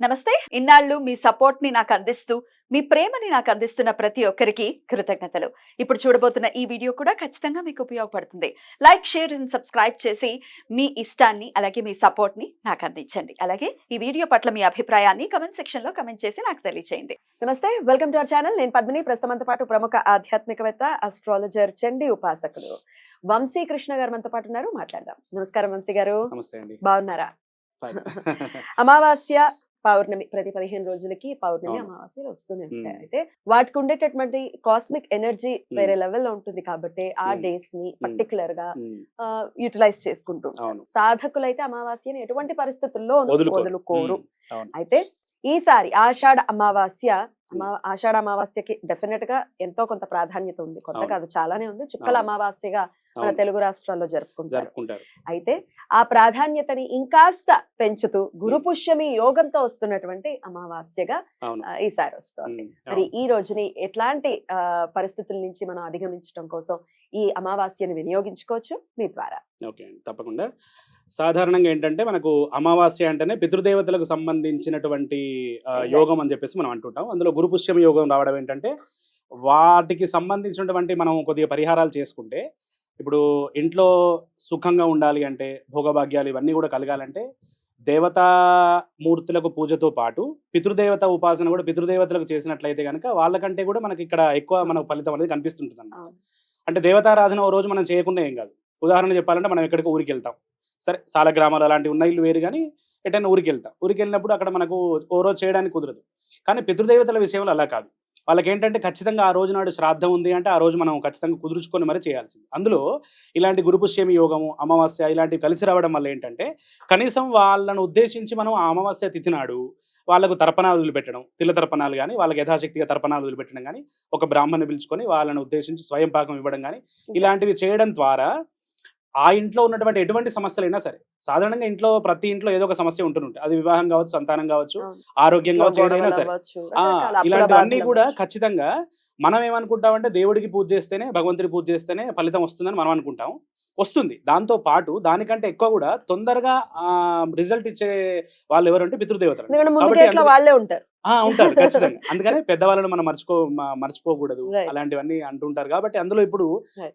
నమస్తే. ఇన్నాళ్ళు మీ సపోర్ట్ని నాకు అందిస్తూ మీ ప్రేమని నాకు అందిస్తున్న ప్రతి ఒక్కరికి కృతజ్ఞతలు. ఇప్పుడు చూడబోతున్న ఈ వీడియో కూడా ఖచ్చితంగా మీకు ఉపయోగపడుతుంది. లైక్ షేర్ అండ్ సబ్స్క్రైబ్ చేసి మీ ఇష్టాన్ని అలాగే మీ సపోర్ట్ని నాకు అందించండి. అలాగే ఈ వీడియో పట్ల మీ అభిప్రాయాన్ని కమెంట్ సెక్షన్లో కమెంట్ చేసి నాకు తెలియజేయండి నమస్తే. వెల్కమ్ టు అవర్ ఛానల్ నేను పద్మిని. ప్రస్తుతంతో పాటు ప్రముఖ ఆధ్యాత్మికవేత్త అస్ట్రాలజర్ చండి ఉపాసకులు వంశీ కృష్ణ గారు మనతో పాటు ఉన్నారు. మాట్లాడదాం. నమస్కారం వంశీ గారు. నమస్తే అండి. బాగున్నారా. అమావాస్య పౌర్ణమి ప్రతి పదిహేను రోజులకి పౌర్ణమి. అమావాస్యలు వస్తూనే ఉంటాయి. అయితే వాటికి ఉండేటటువంటి కాస్మిక్ ఎనర్జీ వేరే లెవెల్లో ఉంటుంది కాబట్టి ఆ. డేస్ని పర్టికులర్గా యూటిలైజ్ చేసుకుంటూ సాధకులైతే అమావాస్యని ఎటువంటి పరిస్థితుల్లో వదులుకోరు. అయితే ఈసారి ఆషాఢ అమావాస్య అమా ఆషాఢ అమావాస్యకి డెఫినెట్గా ఎంతో కొంత ప్రాధాన్యత ఉంది. కొంత. కాదు చాలానే ఉంది. చుక్కల. అమావాస్యగా మన. తెలుగు రాష్ట్రాల్లో జరుపుకుంటారు. అయితే ఆ ప్రాధాన్యతని ఇంకాస్త పెంచుతూ గురు పుష్యమి యోగంతో వస్తున్నటువంటి అమావాస్యగా ఈసారి వస్తుంది. మరి. ఈ రోజుని ఎట్లాంటి పరిస్థితుల నుంచి మనం అధిగమించడం కోసం ఈ అమావాస్యని వినియోగించుకోవచ్చు? మీ ద్వారా. ఓకే తప్పకుండా. సాధారణంగా ఏంటంటే మనకు అమావాస్య అంటేనే పితృదేవతలకు సంబంధించినటువంటి. యోగం అని చెప్పేసి మనం అంటుంటాం అందులో గురుపుష్యం యోగం రావడం ఏంటంటే వాటికి సంబంధించినటువంటి మనం కొద్దిగా పరిహారాలు చేసుకుంటే ఇప్పుడు ఇంట్లో సుఖంగా ఉండాలి అంటే భోగభాగ్యాలు ఇవన్నీ కూడా కలగాలంటే దేవతా మూర్తులకు పూజతో పాటు పితృదేవత ఉపాసన కూడా పితృదేవతలకు చేసినట్లయితే కనుక వాళ్ళకంటే కూడా మనకి ఇక్కడ ఎక్కువ మనకు ఫలితం అనేది కనిపిస్తుంటుంది అన్నమాట. అంటే దేవతారాధన ఓ రోజు మనం చేయకుండా ఏం కాదు ఉదాహరణ చెప్పాలంటే మనం ఎక్కడికి ఊరికి వెళ్తాం సరే సాల గ్రామాలు అలాంటివి ఉన్న ఇల్లు వేరు కానీ ఎటైనా ఊరికి వెళ్తాం ఊరికి వెళ్ళినప్పుడు అక్కడ మనకు ఓ రోజు చేయడానికి కుదరదు. కానీ పితృదేవతల విషయంలో అలా కాదు. వాళ్ళకి ఏంటంటే ఖచ్చితంగా ఆ రోజు నాడు శ్రాద్ధం ఉంది అంటే ఆ రోజు మనం ఖచ్చితంగా కుదుర్చుకొని మరి చేయాల్సింది. అందులో ఇలాంటి గురుపుష్యమి యోగము అమావాస్య ఇలాంటివి కలిసి రావడం వల్ల ఏంటంటే కనీసం వాళ్ళను ఉద్దేశించి మనం ఆ అమావాస్య తిథి నాడు వాళ్ళకు తర్పణాలు వదిలిపెట్టడం తిల్ల తర్పణాలు కానీ వాళ్ళకి యథాశక్తిగా తర్పణాలు వదిలిపెట్టడం కానీ ఒక బ్రాహ్మణ్ణి పిలుచుకొని వాళ్ళని ఉద్దేశించి స్వయం పాకం ఇవ్వడం కానీ ఇలాంటివి చేయడం ద్వారా ఆ ఇంట్లో ఉన్నటువంటి ఎటువంటి సమస్యలైనా సరే సాధారణంగా ఇంట్లో ప్రతి ఇంట్లో ఏదో ఒక సమస్య ఉంటుంటుంది అది వివాహం కావచ్చు సంతానం కావచ్చు. ఆరోగ్యం కావచ్చు ఏదైనా సరే. ఇలాంటివన్నీ కూడా. ఖచ్చితంగా మనం ఏమనుకుంటామంటే దేవుడికి పూజ చేస్తేనే భగవంతుడి పూజ చేస్తేనే ఫలితం వస్తుందని మనం అనుకుంటాం. వస్తుంది. దాంతో పాటు దానికంటే ఎక్కువ కూడా తొందరగా రిజల్ట్ ఇచ్చే వాళ్ళు ఎవరంటే పితృదేవతలు వాళ్ళే ఉంటారు. ఉంటారు ఖచ్చితంగా. అందుకనే పెద్దవాళ్ళని మనం మర్చిపో మర్చిపోకూడదు. అలాంటివన్నీ అంటుంటారు. కాబట్టి అందులో ఇప్పుడు.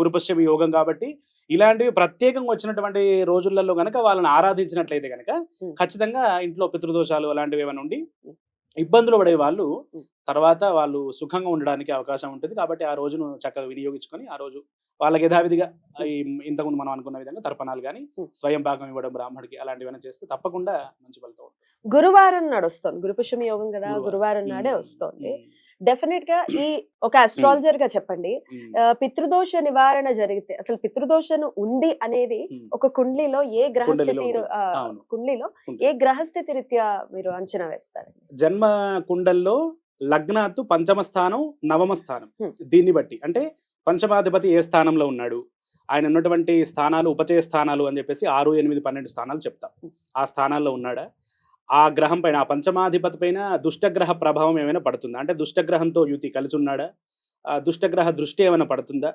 గురుపశ్యమి యోగం కాబట్టి ఇలాంటివి ప్రత్యేకంగా వచ్చినటువంటి రోజులలో గనక వాళ్ళని ఆరాధించినట్లయితే గనక Hmm. ఖచ్చితంగా ఇంట్లో పితృదోషాలు అలాంటివి ఏమైనా ఉండి. ఇబ్బందులు పడే వాళ్ళు. తర్వాత వాళ్ళు సుఖంగా ఉండడానికి అవకాశం ఉంటుంది కాబట్టి ఆ రోజును చక్కగా వినియోగించుకొని ఆ రోజు వాళ్ళకి యథావిధిగా ఇంతకుముందు మనం అనుకున్న విధంగా తర్పణాలు కానీ. స్వయం భాగం ఇవ్వడం బ్రాహ్మడికి అలాంటివన్నీ చేస్తే తప్పకుండా మంచి ఫలితం. గురువారం నాడు వస్తుంది గురు పుష్యమి యోగం కదా గురువారం. నాడే. వస్తుంది. డెఫినెట్గా ఈ ఒక అస్ట్రాలజర్గా చెప్పండి పితృదోష నివారణ జరిగితే అసలు పితృదోషం ఉంది అనేది. ఒక కుండ్లీలో ఏ గ్రహస్థితి కుండలిలో. ఏ గ్రహస్థితి రీత్యా మీరు అంచనా వేస్తారు జన్మ కుండల్లో లగ్నాత్తు పంచమ స్థానం నవమ స్థానం. దీన్ని బట్టి అంటే పంచమాధిపతి ఏ స్థానంలో ఉన్నాడు? ఆయన ఉన్నటువంటి స్థానాలు ఉపచయ స్థానాలు అని చెప్పేసి ఆరు ఎనిమిది పన్నెండు స్థానాలు చెప్తాం. ఆ స్థానాల్లో ఉన్నాడా? ఆ గ్రహం పైన ఆ పంచమాధిపతి పైన దుష్టగ్రహ ప్రభావం ఏమైనా పడుతుందా? అంటే దుష్టగ్రహంతో యుతి కలిసి ఉన్నాడా? దుష్టగ్రహ దృష్టి ఏమైనా పడుతుందా?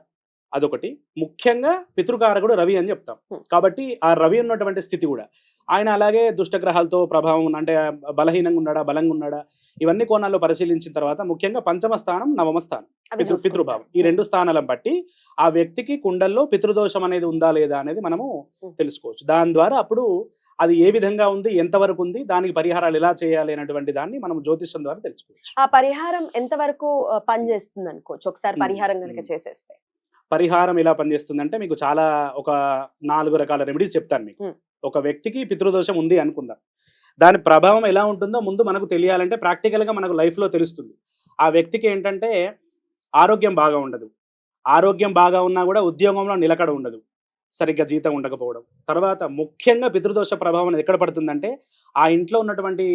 అదొకటి. ముఖ్యంగా పితృకారకుడు రవి అని చెప్తాం. కాబట్టి ఆ రవి ఉన్నటువంటి స్థితి కూడా. ఆయన అలాగే దుష్టగ్రహాలతో ప్రభావం అంటే బలహీనంగా ఉన్నాడా? బలంగా ఉన్నాడా? ఇవన్నీ కోణాల్లో పరిశీలించిన తర్వాత ముఖ్యంగా పంచమ స్థానం నవమ స్థానం పితృ. పితృభావం. ఈ రెండు స్థానాలను బట్టి ఆ వ్యక్తికి కుండల్లో పితృదోషం అనేది ఉందా లేదా అనేది మనము. తెలుసుకోవచ్చు. దాని ద్వారా అప్పుడు అది ఏ విధంగా ఉంది ఎంతవరకు ఉంది దానికి పరిహారాలు ఎలా చేయాలి అనేటువంటి దాన్ని మనం జ్యోతిషం ద్వారా తెలుసుకోవచ్చు. ఆ పరిహారం ఎంత వరకు పనిచేస్తుంది అనుకోవచ్చు? ఒకసారి. పరిహారం కనుక. చేసేస్తే. పరిహారం ఎలా పనిచేస్తుందంటే మీకు చాలా ఒక నాలుగు రకాల రెమెడీస్ చెప్తాను మీకు. ఒక వ్యక్తికి పితృదోషం ఉంది అనుకుందాం. దాని ప్రభావం ఎలా ఉంటుందో ముందు మనకు తెలియాలంటే ప్రాక్టికల్గా మనకు లైఫ్లో తెలుస్తుంది. ఆ వ్యక్తికి ఏంటంటే ఆరోగ్యం బాగా ఉండదు. ఆరోగ్యం బాగా ఉన్నా కూడా ఉద్యోగంలో నిలకడ ఉండదు. సరిగ్గా జీతం ఉండకపోవడం. తర్వాత ముఖ్యంగా పితృదోష ప్రభావం అనేది ఎక్కడ పడుతుందంటే ఆ ఇంట్లో ఉన్నటువంటి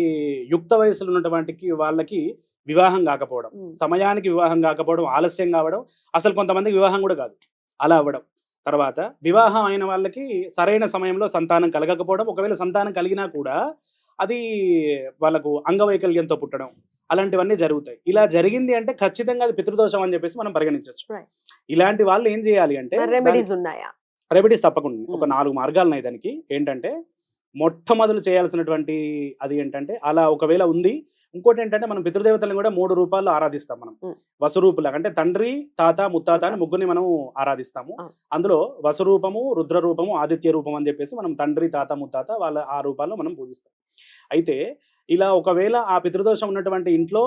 యుక్త వయసులో ఉన్నటువంటి వాళ్ళకి వివాహం కాకపోవడం. సమయానికి వివాహం కాకపోవడం ఆలస్యం కావడం. అసలు కొంతమందికి వివాహం కూడా కాదు. అలా అవ్వడం. తర్వాత వివాహం అయిన వాళ్ళకి సరైన సమయంలో సంతానం కలగకపోవడం. ఒకవేళ సంతానం కలిగినా కూడా అది వాళ్ళకు అంగవైకల్యంతో పుట్టడం అలాంటివన్నీ జరుగుతాయి. ఇలా జరిగింది అంటే ఖచ్చితంగా అది పితృదోషం అని చెప్పేసి మనం పరిగణించవచ్చు. ఇలాంటి వాళ్ళు ఏం చేయాలి అంటే రెమెడీస్ ఉన్నాయా? రెమెడీస్ తప్పకుండా ఒక. నాలుగు మార్గాలు ఉన్నాయి దానికి ఏంటంటే మొట్టమొదలు చేయాల్సినటువంటి అది ఏంటంటే అలా ఒకవేళ ఉంది ఇంకోటి ఏంటంటే మనం పితృదేవతలను కూడా మూడు రూపాల్లో ఆరాధిస్తాం మనం ఉం. వసురూపులాగా అంటే తండ్రి తాత ముత్తాత అని ముగ్గురిని మనం ఆరాధిస్తాము. అందులో వసురూపము రుద్ర రూపము ఆదిత్య రూపం అని చెప్పేసి మనం తండ్రి తాత ముత్తాత వాళ్ళ ఆ రూపాల్లో మనం పూజిస్తాం అయితే ఇలా ఒకవేళ ఆ పితృదోషం ఉన్నటువంటి ఇంట్లో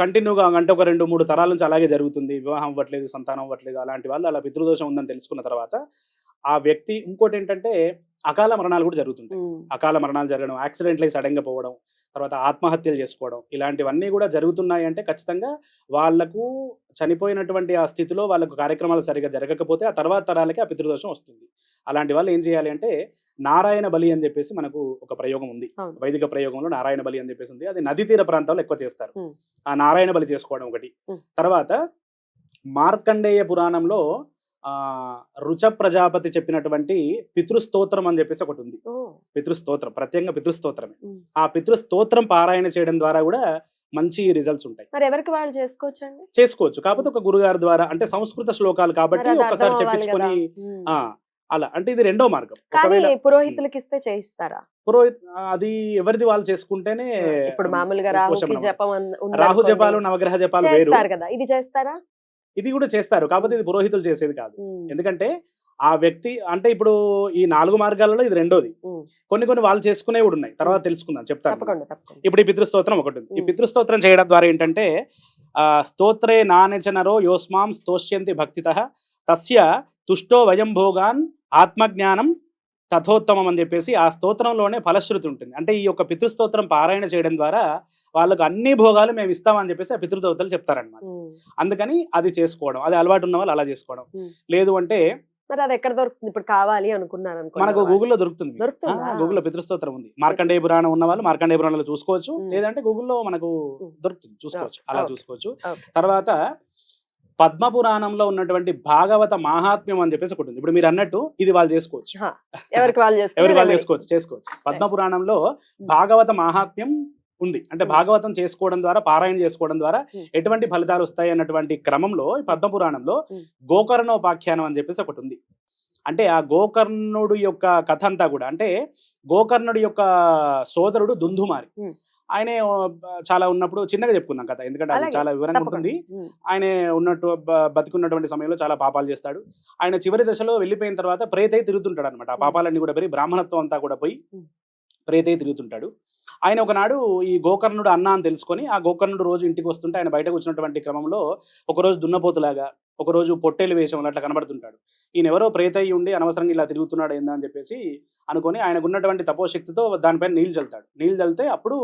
కంటిన్యూగా అంటే ఒక రెండు మూడు తరాల నుంచి అలాగే జరుగుతుంది. వివాహం అవ్వట్లేదు సంతానం అవ్వట్లేదు అలాంటి వాళ్ళు అలా పితృదోషం ఉందని తెలుసుకున్న తర్వాత ఆ వ్యక్తి ఇంకోటి ఏంటంటే అకాల మరణాలు కూడా జరుగుతుంటాయి. అకాల మరణాలు జరగడం యాక్సిడెంట్లు సడన్గా పోవడం తర్వాత ఆత్మహత్యలు చేసుకోవడం ఇలాంటివన్నీ కూడా జరుగుతున్నాయి అంటే ఖచ్చితంగా వాళ్ళకు చనిపోయినటువంటి ఆ స్థితిలో వాళ్ళకు కార్యక్రమాలు సరిగా జరగకపోతే ఆ తర్వాత తరాలకి ఆ పితృదోషం వస్తుంది. అలాంటి వాళ్ళు ఏం చేయాలి అంటే నారాయణ బలి అని చెప్పేసి మనకు ఒక ప్రయోగం ఉంది. వైదిక ప్రయోగంలో నారాయణ బలి అని చెప్పేసి ఉంది. అది నదీ తీర ప్రాంతాల్లో ఎక్కువ చేస్తారు. ఆ నారాయణ బలి చేసుకోవడం ఒకటి. తర్వాత మార్కండేయ పురాణంలో ఆ రుచ ప్రజాపతి చెప్పినటువంటి పితృస్తోత్రం అని చెప్పేసి ఒకటి ఉంది. పితృస్తోత్రం ప్రత్యేకంగా పితృస్తోత్రమే. ఆ పితృస్తోత్రం పారాయణ చేయడం ద్వారా కూడా మంచి రిజల్ట్స్ ఉంటాయి. మరి ఎవరికి వాళ్ళు చేసుకోవచ్చండి? చేసుకోవచ్చు. కాకపోతే ఒక గురుగారి ద్వారా అంటే సంస్కృత శ్లోకాలు కాబట్టి ఒకసారి చెప్పించుకొని అలా. అంటే ఇది రెండో మార్గం. కానీ పురోహితులకి ఇస్తే చేయిస్తారా? పురోహిత్ అది ఎవరిది వాళ్ళు చేసుకుంటేనే ఇప్పుడు మామూలుగా రాహుకి. జపం రాహు. జపాలు నవగ్రహ జపాలు వేరు. చేస్తారు కదా. ఇది చేస్తారా? ఇది కూడా చేస్తారు. కాకపోతే ఇది పురోహితులు చేసేది కాదు. ఎందుకంటే ఆ వ్యక్తి అంటే ఇప్పుడు ఈ నాలుగు మార్గాలలో ఇది రెండోది. కొన్ని కొన్ని వాళ్ళు చేసుకునే కూడా ఉన్నాయి. తర్వాత తెలుసుకుందాం చెప్తాను. ఇప్పుడు ఈ పితృస్తోత్రం ఒకటి ఉంది. ఈ. పితృస్తోత్రం చేయడం ద్వారా ఏంటంటే ఆ స్తోత్రే నానచనరో యోస్మాం స్తోష్యంతి భక్తిత తస్య తుష్టో వయం భోగాన్ ఆత్మజ్ఞానం తథోత్తమం అని చెప్పేసి ఆ స్తోత్రంలోనే ఫలశ్రుతి ఉంటుంది అంటే ఈ యొక్క పితృస్తోత్రం పారాయణ చేయడం ద్వారా వాళ్ళకు అన్ని భోగాలు మేము ఇస్తామని చెప్పేసి ఆ పితృదేవతలు చెప్తారనమాట. అందుకని అది చేసుకోవడం అది అలవాటు ఉన్న వాళ్ళు అలా చేసుకోవడం. లేదు అంటే మరి అది ఎక్కడ దొరుకుతుంది ఇప్పుడు కావాలి అనుకున్నాను అనుకోండి మనకు. గూగుల్లో దొరుకుతుంది గూగుల్లో పితృస్తోత్రం ఉంది మార్కండేయ పురాణం ఉన్న వాళ్ళు మార్కండేయ పురాణంలో చూసుకోవచ్చు. లేదంటే గూగుల్లో మనకు. దొరుకుతుంది చూసుకోవచ్చు అలా. చూసుకోవచ్చు. తర్వాత పద్మ పురాణంలో ఉన్నటువంటి భాగవత మాహాత్మ్యం అని చెప్పేసి ఒకటి ఉంది ఇప్పుడు మీరు అన్నట్టు ఇది వాళ్ళు చేసుకోవచ్చు. ఎవరికి వాళ్ళు ఎవరు చేసుకునే వాళ్ళు. చేసుకోవచ్చు చేసుకోవచ్చు పద్మ పురాణంలో భాగవత మాహాత్మ్యం ఉంది అంటే. భాగవతం చేసుకోవడం ద్వారా పారాయణ చేసుకోవడం ద్వారా. ఎటువంటి ఫలితాలు వస్తాయి అన్నటువంటి క్రమంలో ఈ పద్మ పురాణంలో ఉం. గోకర్ణోపాఖ్యానం అని చెప్పేసి ఒకటి ఉంది అంటే ఆ గోకర్ణుడు యొక్క కథ అంతా కూడా అంటే గోకర్ణుడి యొక్క సోదరుడు దుందుమారి. ఆయనే చాలా ఉన్నప్పుడు చిన్నగా చెప్పుకుందాం కథ ఎందుకంటే అది చాలా వివరంగా. ఉంటుంది. ఆయన ఉన్నట్టు బతికున్నటువంటి సమయంలో చాలా పాపాలు చేస్తాడు ఆయన చివరి దశలో వెళ్ళిపోయిన తర్వాత ప్రేతై తిరుగుతుంటాడు అనమాట ఆ. పాపాలన్నీ కూడా పోయి బ్రాహ్మణత్వం అంతా కూడా పోయి. ప్రేతై తిరుగుతుంటాడు ఆయన ఒకనాడు ఈ గోకర్ణుడు అన్న అని తెలుసుకొని ఆ గోకర్ణుడు రోజు ఇంటికి వస్తుంటే ఆయన బయటకు వచ్చినటువంటి క్రమంలో ఒకరోజు దున్నపోతులాగా ఒకరోజు పొట్టేలు వేషంలో అట్లా కనబడుతుంటాడు ఈయన ఎవరో ప్రేతయ్యి ఉండి అనవసరంగా ఇలా తిరుగుతున్నాడు ఏందా అని చెప్పేసి అనుకొని ఆయనకు ఉన్నటువంటి తపోశక్తితో దానిపైన నీళ్ళు చల్లుతాడు నీళ్ళు చల్లితే అప్పుడు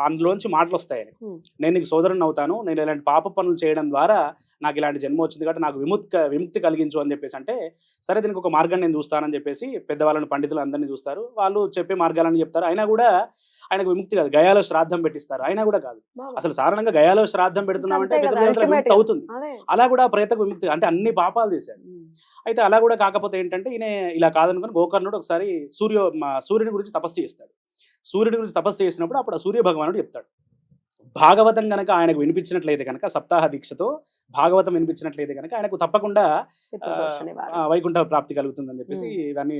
అందులోంచి మాటలు వస్తాయి ఆయనకు. ఉం. నేను నీకు సోదరుని అవుతాను నేను ఇలాంటి పాప పనులు చేయడం ద్వారా నాకు ఇలాంటి జన్మ వచ్చింది కాబట్టి నాకు విముక్తి విముక్తి కలిగించు అని చెప్పేసి అంటే సరే దీనికి ఒక మార్గాన్ని నేను చూస్తానని చెప్పేసి పెద్దవాళ్ళని పండితులు అందరినీ చూస్తారు వాళ్ళు చెప్పే మార్గాలని చెప్తారు అయినా కూడా ఆయనకు విముక్తి కాదు గయాలో శ్రాద్ధం పెట్టిస్తారు అయినా కూడా కాదు. అసలు సాధారణంగా గయాలో శ్రాద్ధం పెడుతున్నామంటే విముక్తి. అవుతుంది అలా కూడా ఆ ప్రేతకు విముక్తి అంటే అన్ని పాపాలు చేశాడు. అయితే అలా కూడా కాకపోతే ఏంటంటే ఈయన ఇలా కాదనుకుని గోకర్ణుడు ఒకసారి సూర్య సూర్యుని గురించి తపస్సు చేస్తాడు సూర్యుడి గురించి తపస్సు చేసినప్పుడు అప్పుడు ఆ సూర్య భగవానుడు చెప్తాడు భాగవతం గనక ఆయనకు వినిపించినట్లయితే కనుక సప్తాహ దీక్షతో భాగవతం వినిపించినట్లయితే కనుక ఆయనకు తప్పకుండా వైకుంఠ ప్రాప్తి కలుగుతుందని చెప్పేసి. ఇవన్నీ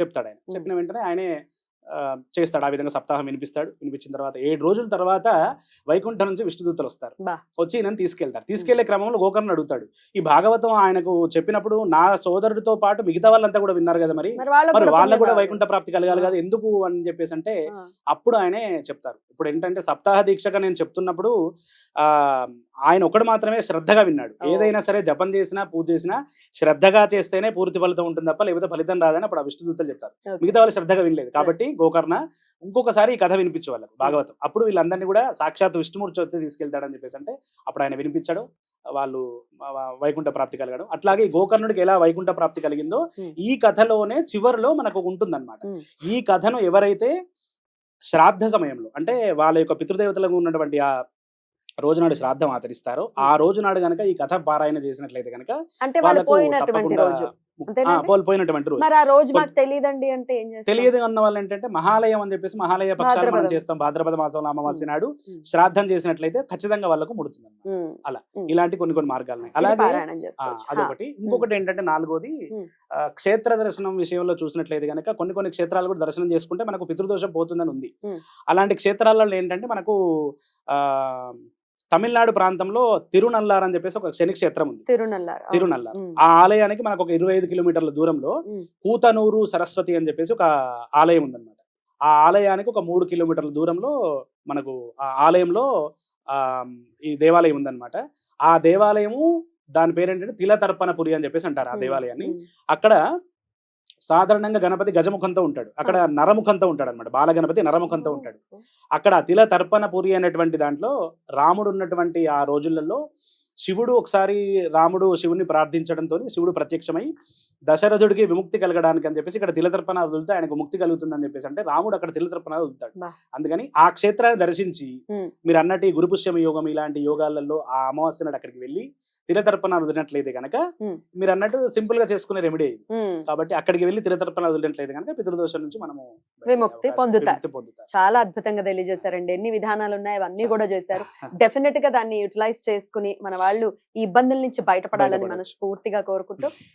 చెప్తాడు ఆయన. చెప్పిన వెంటనే ఆయనే చేస్తాడు. ఆ విధంగా సప్తాహం వినిపిస్తాడు. వినిపించిన తర్వాత ఏడు రోజుల తర్వాత వైకుంఠం నుంచి విష్ణుదూతలు వస్తారు. వచ్చి ఈయనని తీసుకెళ్తారు. తీసుకెళ్ళే క్రమంలో గోకర్ణ అడుగుతాడు. ఈ భాగవతం ఆయనకు చెప్పినప్పుడు నా సోదరుడితో పాటు మిగతా వాళ్ళంతా కూడా విన్నారు కదా మరి? మరి వాళ్ళకు కూడా వైకుంఠ ప్రాప్తి కలగాలి. కదా? ఎందుకు అని చెప్పేసి అంటే. అప్పుడు ఆయనే చెప్తారు. ఇప్పుడు ఏంటంటే సప్తాహ దీక్షగా నేను చెప్తున్నప్పుడు ఆ ఆయన ఒకడు మాత్రమే శ్రద్ధగా విన్నాడు. ఏదైనా సరే జపం చేసినా పూజ చేసినా శ్రద్ధగా చేస్తేనే పూర్తి ఫలితం ఉంటుంది తప్ప లేకపోతే ఫలితం రాదని అప్పుడు ఆ విష్ణుదూతలు చెప్తారు. మిగతా వాళ్ళు శ్రద్ధగా వినలేదు. కాబట్టి గోకర్ణ ఇంకొకసారి ఈ కథ వినిపించే వాళ్ళకు భాగవతం. అప్పుడు వీళ్ళందరినీ కూడా సాక్షాత్ విష్ణుమూర్తి వచ్చి తీసుకెళ్తాడని చెప్పేసి అంటే అప్పుడు ఆయన వినిపించాడు. వాళ్ళు వైకుంఠ ప్రాప్తి కలగడం. అట్లాగే గోకర్ణుడికి ఎలా వైకుంఠ ప్రాప్తి కలిగిందో. ఈ కథలోనే చివరిలో మనకు ఉంటుందన్నమాట. ఈ కథను ఎవరైతే శ్రాద్ధ సమయంలో అంటే వాళ్ళ యొక్క పితృదేవతలకు ఉన్నటువంటి ఆ రోజు నాడు శ్రాద్ధం ఆచరిస్తారో ఆ రోజు నాడు గనక ఈ కథ పారాయణ చేసినట్లయితే గనక అంటే వాళ్ళు వాళ్ళకు పోయినటువంటి రోజు. రోజు. మరి ఆ రోజు మాకు తెలియదండి అంటే ఏం తెలియదు అన్న వాళ్ళు ఏంటంటే మహాలయం అని చెప్పేసి మహాలయ పక్షాలు మనం. చేస్తాం. భాద్రపద మాసంలో అమావాస్య నాడు. శ్రాద్ధం చేసినట్లయితే ఖచ్చితంగా వాళ్ళకు ముడుతుంది. అలా. ఇలాంటి కొన్ని కొన్ని మార్గాలు ఉన్నాయి. అలాగే అదొకటి. ఇంకొకటి ఏంటంటే నాలుగోది క్షేత్ర దర్శనం విషయంలో చూసినట్లయితే కనుక కొన్ని కొన్ని క్షేత్రాలు కూడా దర్శనం చేసుకుంటే మనకు పితృదోషం పోతుందని ఉంది. అలాంటి క్షేత్రాలలో ఏంటంటే మనకు ఆ తమిళనాడు ప్రాంతంలో తిరునల్లార్ అని చెప్పేసి ఒక శని క్షేత్రం ఉంది తిరునల్లారు. తిరునల్లార్. ఆ ఆలయానికి మనకు ఒక ఇరవై ఐదు కిలోమీటర్ల దూరంలో. కూతనూరు సరస్వతి అని చెప్పేసి ఒక ఆలయం ఉందన్నమాట ఆ ఆలయానికి ఒక మూడు కిలోమీటర్ల దూరంలో మనకు ఆ ఆలయంలో ఆ ఈ దేవాలయం ఉందన్నమాట ఆ దేవాలయము దాని పేరేంటంటే తిలతర్పణపురి అని చెప్పేసి అంటారు ఆ. దేవాలయాన్ని. అక్కడ సాధారణంగా గణపతి గజముఖంతో ఉంటాడు. అక్కడ నరముఖంతో ఉంటాడు అనమాట బాలగణపతి నరముఖంతో ఉంటాడు. అక్కడ తిల తర్పణపురి అనేటువంటి దాంట్లో రాముడు ఉన్నటువంటి ఆ రోజులలో శివుడు ఒకసారి రాముడు శివుని ప్రార్థించడంతో శివుడు ప్రత్యక్షమై దశరథుడికి విముక్తి కలగడానికి అని చెప్పేసి ఇక్కడ తిలతర్పణ వదిలితే ఆయనకు ముక్తి కలుగుతుందని చెప్పేసి అంటే రాముడు అక్కడ తిలతర్పణ వదులుతాడు. అందుకని ఆ క్షేత్రాన్ని దర్శించి. మీరు అన్నట్టు గురుపుష్యమ యోగం ఇలాంటి యోగాలలో ఆ అమావాస్య నాడు అక్కడికి వెళ్ళి తిలతర్పణ వదిలినట్లయితే కనుక. మీరు అన్నట్టు సింపుల్గా చేసుకునే రెమెడీ. కాబట్టి అక్కడికి వెళ్ళి తిలతర్పణ వదిలినట్లయితే కనుక పితృదోషం నుంచి మనము విముక్తి పొందుతారు. చాలా అద్భుతంగా తెలియజేశారండి ఎన్ని విధానాలు ఉన్నాయి అవన్నీ. కూడా చేశారు డెఫినెట్గా దాన్ని యూటిలైజ్ చేసుకుని మన వాళ్ళు ఈ ఇబ్బందుల నుంచి బయటపడాలని. మనస్ఫూర్తిగా కోరుకుంటూ